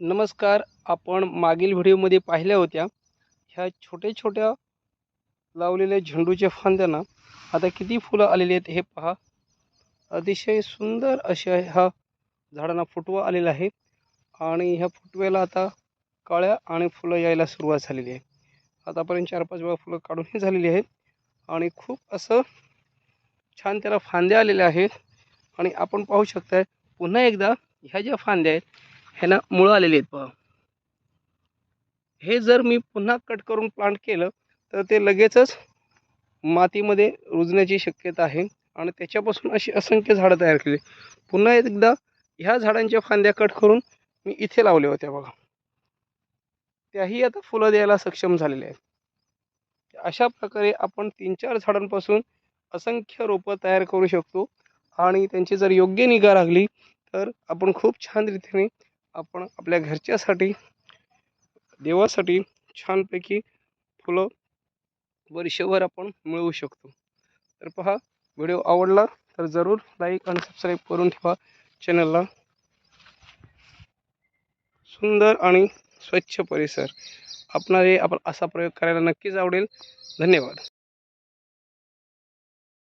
नमस्कार आपण मागील व्हिडिओमध्ये पाहिल्या होत्या. ह्या छोट्या छोट्या लावलेल्या झेंडूच्या फांद्यांना आता किती फुलं आलेली आहेत हे पहा. अतिशय सुंदर अशा ह्या झाडांना फुटवा आलेला आहे. आणि ह्या फुटव्याला आता काळ्या आणि फुलं यायला सुरुवात झालेली आहे. आतापर्यंत चार पाच वेळा फुलं काढूनही झालेली आहेत. आणि खूप असं छान त्याला फांद्या आलेल्या आहेत. आणि आपण पाहू शकताय पुन्हा एकदा ह्या ज्या फांद्या आहेत ह्यांना मुळं आलेली आहेत पहा हे जर मी पुन्हा कट करून प्लांट केलं तर ते लगेचच मातीमध्ये रुजण्याची शक्यता आहे. आणि त्याच्यापासून अशी असंख्य झाडं तयार केली. पुन्हा एकदा ह्या झाडांच्या फांद्या कट करून मी इथे लावल्या होत्या बघा. त्याही आता फुलं द्यायला सक्षम झालेल्या आहेत. अशा प्रकारे आपण तीन चार झाडांपासून असंख्य रोपं तयार करू शकतो. आणि त्यांची जर योग्य निगा लागली तर आपण खूप छान रीतीने आपण आपल्या घरच्यासाठी देवासाठी छानपैकी फुलं वर्षभर आपण मिळवू शकतो. तर पहा व्हिडिओ आवडला तर जरूर लाईक आणि सबस्क्राईब करून ठेवा चॅनलला सुंदर आणि स्वच्छ परिसर. आपणारे आपण असा प्रयोग करायला नक्कीच आवडेल. धन्यवाद.